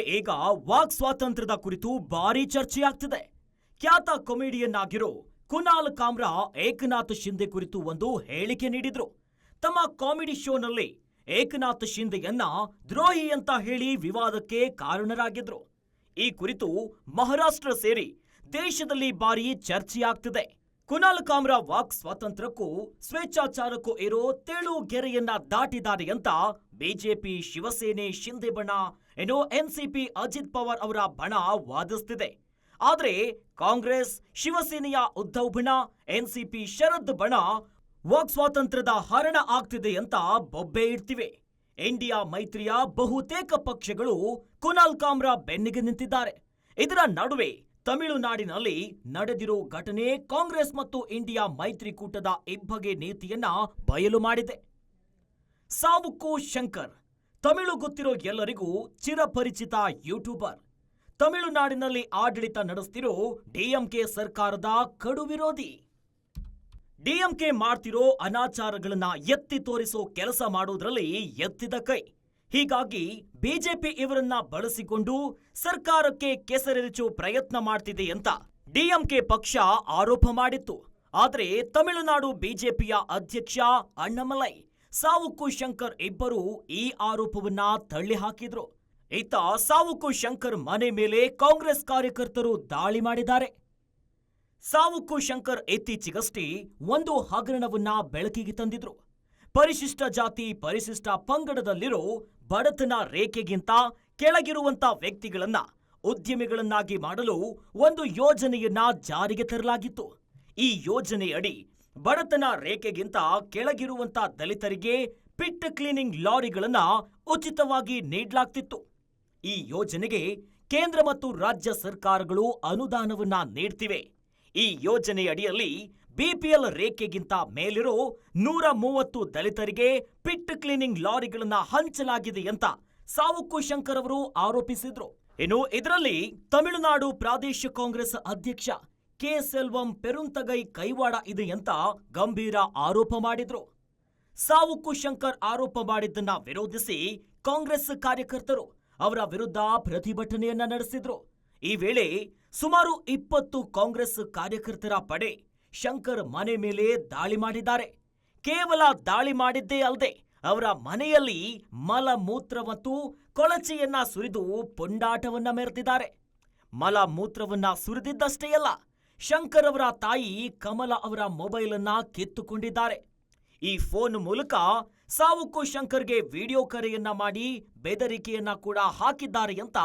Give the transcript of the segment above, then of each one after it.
ಈಗ ವಾಕ್ ಸ್ವಾತಂತ್ರ್ಯದ ಕುರಿತು ಭಾರಿ ಚರ್ಚೆಯಾಗ್ತಿದೆ. ಖ್ಯಾತ ಕಾಮಿಡಿಯನ್ ಆಗಿರೋ ಕುನಾಲ್ ಕಾಮ್ರಾ ಏಕನಾಥ್ ಶಿಂದೆ ಕುರಿತು ಒಂದು ಹೇಳಿಕೆ ನೀಡಿದ್ರು. ತಮ್ಮ ಕಾಮಿಡಿ ಶೋನಲ್ಲಿ ಏಕನಾಥ್ ಶಿಂದೆಯನ್ನ ದ್ರೋಹಿ ಅಂತ ಹೇಳಿ ವಿವಾದಕ್ಕೆ ಕಾರಣರಾಗಿದ್ರು. ಈ ಕುರಿತು ಮಹಾರಾಷ್ಟ್ರ ಸೇರಿ ದೇಶದಲ್ಲಿ ಭಾರಿ ಚರ್ಚೆಯಾಗ್ತಿದೆ. ಕುನಾಲ್ ಕಾಮ್ರಾ ವಾಕ್ ಸ್ವಾತಂತ್ರ್ಯಕ್ಕೂ, ಸ್ವೇಚ್ಛಾಚಾರಕ್ಕೂ ಇರೋ ತೆಳು ಗೆರೆಯನ್ನ ದಾಟಿದ್ದಾರೆ ಅಂತ ಬಿಜೆಪಿ, ಶಿವಸೇನೆ ಶಿಂದೆ ಬಣ, ಏನೋ ಎನ್ಸಿಪಿ ಅಜಿತ್ ಪವಾರ್ ಅವರ ಬಣ ವಾದಿಸ್ತಿದೆ. ಆದರೆ ಕಾಂಗ್ರೆಸ್, ಶಿವಸೇನೆಯ ಉದ್ಧವ್ ಬಣ ಎನ್ಸಿಪಿ ಶರದ್ ಬಣ ವಾಕ್ ಸ್ವಾತಂತ್ರ್ಯದ ಹರಣ ಆಗ್ತಿದೆ ಅಂತ ಬೊಬ್ಬೆ ಇಡ್ತಿವೆ. ಇಂಡಿಯಾ ಮೈತ್ರಿಯ ಬಹುತೇಕ ಪಕ್ಷಗಳು ಕುನಾಲ್ ಕಾಮ್ರ ಬೆನ್ನಿಗೆ ನಿಂತಿದ್ದಾರೆ. ಇದರ ನಡುವೆ ತಮಿಳುನಾಡಿನಲ್ಲಿ ನಡೆದಿರೋ ಘಟನೆ ಕಾಂಗ್ರೆಸ್ ಮತ್ತು ಇಂಡಿಯಾ ಮೈತ್ರಿಕೂಟದ ಇಬ್ಬಗೆ ನೀತಿಯನ್ನ ಬಯಲು ಮಾಡಿದೆ. ಸಾವುಕು ಶಂಕರ್. ತಮಿಳು ಗೊತ್ತಿರೋ ಎಲ್ಲರಿಗೂ ಚಿರಪರಿಚಿತ ಯೂಟ್ಯೂಬರ್. ತಮಿಳುನಾಡಿನಲ್ಲಿ ಆಡಳಿತ ನಡೆಸ್ತಿರೋ ಡಿಎಂಕೆ ಸರ್ಕಾರದ ಕಡು ವಿರೋಧಿ. ಡಿಎಂಕೆ ಮಾಡ್ತಿರೋ ಅನಾಚಾರಗಳನ್ನ ಎತ್ತಿ ತೋರಿಸೋ ಕೆಲಸ ಮಾಡೋದ್ರಲ್ಲಿ ಎತ್ತಿದ ಕೈ. ಹೀಗಾಗಿ ಬಿಜೆಪಿ ಇವರನ್ನ ಬಳಸಿಕೊಂಡು ಸರ್ಕಾರಕ್ಕೆ ಕೆಸರೆರಚು ಪ್ರಯತ್ನ ಮಾಡ್ತಿದೆ ಅಂತ ಡಿಎಂಕೆ ಪಕ್ಷ ಆರೋಪ ಮಾಡಿತ್ತು. ಆದರೆ ತಮಿಳುನಾಡು ಬಿಜೆಪಿಯ ಅಧ್ಯಕ್ಷ ಅಣ್ಣಮಲೈ ಸಾವುಕು ಶಂಕರ್ ಇಬ್ಬರು ಈ ಆರೋಪವನ್ನ ತಳ್ಳಿ ಹಾಕಿದ್ರು ಇತ್ತ ಸಾವುಕು ಶಂಕರ್ ಮನೆ ಮೇಲೆ ಕಾಂಗ್ರೆಸ್ ಕಾರ್ಯಕರ್ತರು ದಾಳಿ ಮಾಡಿದ್ದಾರೆ. ಸಾವುಕು ಶಂಕರ್ ಇತ್ತೀಚೆಗಷ್ಟೇ ಒಂದು ಹಗರಣವನ್ನ ಬೆಳಕಿಗೆ ತಂದಿದ್ರು. ಪರಿಶಿಷ್ಟ ಜಾತಿ, ಪರಿಶಿಷ್ಟ ಪಂಗಡದಲ್ಲಿರೋ ಬಡತನ ರೇಖೆಗಿಂತ ಕೆಳಗಿರುವಂತ ವ್ಯಕ್ತಿಗಳನ್ನ ಉದ್ಯಮಿಗಳನ್ನಾಗಿ ಮಾಡಲು ಒಂದು ಯೋಜನೆಯನ್ನ ಜಾರಿಗೆ ತರಲಾಗಿತ್ತು. ಈ ಯೋಜನೆಯಡಿ ಬಡತನ ರೇಖೆಗಿಂತ ಕೆಳಗಿರುವಂತ ದಲಿತರಿಗೆ ಪಿಟ್ ಕ್ಲೀನಿಂಗ್ ಲಾರಿಗಳನ್ನ ಉಚಿತವಾಗಿ ನೀಡಲಾಗ್ತಿತ್ತು. ಈ ಯೋಜನೆಗೆ ಕೇಂದ್ರ ಮತ್ತು ರಾಜ್ಯ ಸರ್ಕಾರಗಳು ಅನುದಾನವನ್ನ ನೀಡ್ತಿವೆ. ಈ ಯೋಜನೆಯಡಿಯಲ್ಲಿ ಬಿಪಿಎಲ್ ರೇಖೆಗಿಂತ ಮೇಲಿರೋ ನೂರ ಮೂವತ್ತು ದಲಿತರಿಗೆ ಪಿಟ್ ಕ್ಲೀನಿಂಗ್ ಲಾರಿಗಳನ್ನ ಹಂಚಲಾಗಿದೆ ಅಂತ ಸಾವುಕು ಶಂಕರ್ ಅವರು ಆರೋಪಿಸಿದ್ರು. ಇನ್ನು ಇದರಲ್ಲಿ ತಮಿಳುನಾಡು ಪ್ರಾದೇಶಿಕ ಕಾಂಗ್ರೆಸ್ ಅಧ್ಯಕ್ಷ ಕೆ ಸೆಲ್ವಂ ಪೆರುಂತಗೈ ಕೈವಾಡ ಇದೆ ಅಂತ ಗಂಭೀರ ಆರೋಪ ಮಾಡಿದ್ರು. ಸಾವುಕು ಶಂಕರ್ ಆರೋಪ ಮಾಡಿದ್ದನ್ನ ವಿರೋಧಿಸಿ ಕಾಂಗ್ರೆಸ್ ಕಾರ್ಯಕರ್ತರು ಅವರ ವಿರುದ್ಧ ಪ್ರತಿಭಟನೆಯನ್ನ ನಡೆಸಿದ್ರು. ಈ ವೇಳೆ ಸುಮಾರು ಇಪ್ಪತ್ತು ಕಾಂಗ್ರೆಸ್ ಕಾರ್ಯಕರ್ತರ ಪಡೆ ಶಂಕರ್ ಮನೆ ಮೇಲೆ ದಾಳಿ ಮಾಡಿದ್ದಾರೆ. ಕೇವಲ ದಾಳಿ ಮಾಡಿದ್ದೇ ಅಲ್ಲದೆ ಅವರ ಮನೆಯಲ್ಲಿ ಮಲ ಮೂತ್ರ ಮತ್ತು ಕೊಳಚೆಯನ್ನ ಸುರಿದು ಪೊಂಡಾಟವನ್ನ ಮೆರೆದಿದ್ದಾರೆ. ಮಲ ಮೂತ್ರವನ್ನ ಸುರಿದಿದ್ದಷ್ಟೇ ಅಲ್ಲ ಶಂಕರ್ ಅವರ ತಾಯಿ ಕಮಲ ಅವರ ಮೊಬೈಲ್ ಅನ್ನ ಕಿತ್ತುಕೊಂಡಿದ್ದಾರೆ. ಈ ಫೋನ್ ಮೂಲಕ ಸಾವುಕು ಶಂಕರ್ಗೆ ವಿಡಿಯೋ ಕರೆಯನ್ನ ಮಾಡಿ ಬೆದರಿಕೆಯನ್ನ ಕೂಡ ಹಾಕಿದ್ದಾರೆ ಅಂತ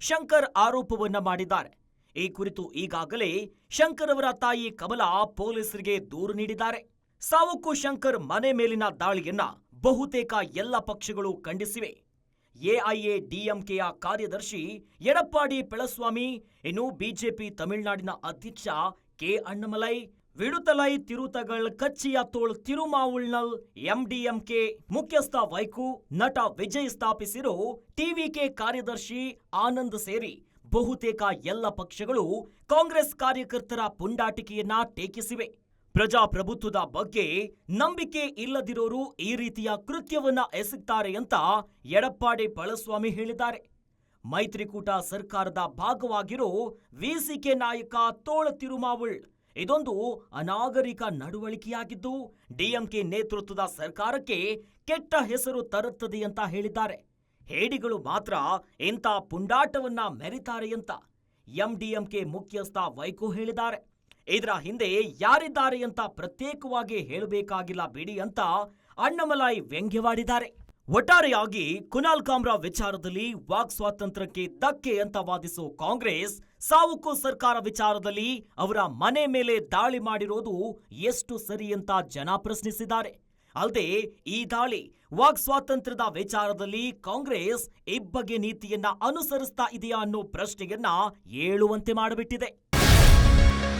ಶಂಕರ್ ಆರೋಪವನ್ನ ಮಾಡಿದ್ದಾರೆ. ಈ ಕುರಿತು ಈಗಾಗಲೇ ಶಂಕರ್ ಅವರ ತಾಯಿ ಕಮಲ ಪೊಲೀಸರಿಗೆ ದೂರು ನೀಡಿದ್ದಾರೆ. ಸಾವುಕು ಶಂಕರ್ ಮನೆ ಮೇಲಿನ ದಾಳಿಯನ್ನ ಬಹುತೇಕ ಎಲ್ಲ ಪಕ್ಷಗಳು ಖಂಡಿಸಿವೆ. ಎಐಎ ಡಿಎಂಕೆಯ ಕಾರ್ಯದರ್ಶಿ ಎಡಪ್ಪಾಡಿ ಪಳಸ್ವಾಮಿ ಇನ್ನು ಬಿಜೆಪಿ ತಮಿಳುನಾಡಿನ ಅಧ್ಯಕ್ಷ ಕೆ ಅಣ್ಣಮಲೈ, ವಿಡುತಲೈ ತಿರುತಗಳ್, ಕಚ್ಚಿಯ ತೋಳ್ ತಿರುಮಾವುಳ್ನಲ್ ಎಂಡಿಎಂಕೆ ಮುಖ್ಯಸ್ಥ ವೈಕು, ನಟ ವಿಜಯ್ ಸ್ಥಾಪಿಸಿರೋ ಟಿವಿಕೆ ಕಾರ್ಯದರ್ಶಿ ಆನಂದ್ ಸೇರಿ ಬಹುತೇಕ ಎಲ್ಲ ಪಕ್ಷಗಳು ಕಾಂಗ್ರೆಸ್ ಕಾರ್ಯಕರ್ತರ ಪುಂಡಾಟಿಕೆಯನ್ನ ಟೇಕಿಸಿವೆ. ಪ್ರಜಾಪ್ರಭುತ್ವದ ಬಗ್ಗೆ ನಂಬಿಕೆ ಇಲ್ಲದಿರೋರು ಈ ರೀತಿಯ ಕೃತ್ಯವನ್ನ ಎಸಗ್ತಾರೆ ಅಂತ ಎಡಪ್ಪಾಡಿ ಪಳಸ್ವಾಮಿ ಹೇಳಿದ್ದಾರೆ. ಮೈತ್ರಿಕೂಟ ಸರ್ಕಾರದ ಭಾಗವಾಗಿರೋ ವಿಸಿಕೆ ನಾಯಕ ತೋಳ ತಿರುಮಾವುಳ್ ಇದೊಂದು ಅನಾಗರಿಕ ನಡವಳಿಕೆಯಾಗಿದ್ದು ಡಿಎಂಕೆ ನೇತೃತ್ವದ ಸರ್ಕಾರಕ್ಕೆ ಕೆಟ್ಟ ಹೆಸರು ತರುತ್ತದೆ ಅಂತ ಹೇಳಿದ್ದಾರೆ. ಹೇಡಿಗಳು ಮಾತ್ರ ಇಂಥ ಪುಂಡಾಟವನ್ನ ಮೆರಿತಾರೆ ಅಂತ ಎಂಡಿಎಂಕೆ ಮುಖ್ಯಸ್ಥ ವೈಕೋ ಹೇಳಿದ್ದಾರೆ. ಇದರ ಹಿಂದೆ ಯಾರಿದ್ದಾರೆ ಅಂತ ಪ್ರತ್ಯೇಕವಾಗಿ ಹೇಳಬೇಕಾಗಿಲ್ಲ ಬಿಡಿ ಅಂತ ಅಣ್ಣಮಲಾಯಿ ವ್ಯಂಗ್ಯವಾಡಿದ್ದಾರೆ. ಒಟ್ಟಾರೆಯಾಗಿ ಕುನಾಲ್ ಕಾಮ್ರಾ ವಿಚಾರದಲ್ಲಿ ವಾಕ್ ಸ್ವಾತಂತ್ರ್ಯಕ್ಕೆ ಧಕ್ಕೆ ಅಂತ ವಾದಿಸೋ ಕಾಂಗ್ರೆಸ್ ಸಾವುಕು ಸರ್ಕಾರ ವಿಚಾರದಲ್ಲಿ ಅವರ ಮನೆ ಮೇಲೆ ದಾಳಿ ಮಾಡಿರೋದು ಎಷ್ಟು ಸರಿ ಅಂತ ಜನ ಪ್ರಶ್ನಿಸಿದ್ದಾರೆ. ಅಲ್ಲದೆ ಈ ದಾಳಿ ವಾಕ್ ಸ್ವಾತಂತ್ರ್ಯದ ವಿಚಾರದಲ್ಲಿ ಕಾಂಗ್ರೆಸ್ ಇಬ್ಬಗೆ ನೀತಿಯನ್ನ ಅನುಸರಿಸ್ತಾ ಇದೆಯಾ ಅನ್ನೋ ಪ್ರಶ್ನೆಯನ್ನ ಏಳುವಂತೆ ಮಾಡಿಬಿಟ್ಟಿದೆ.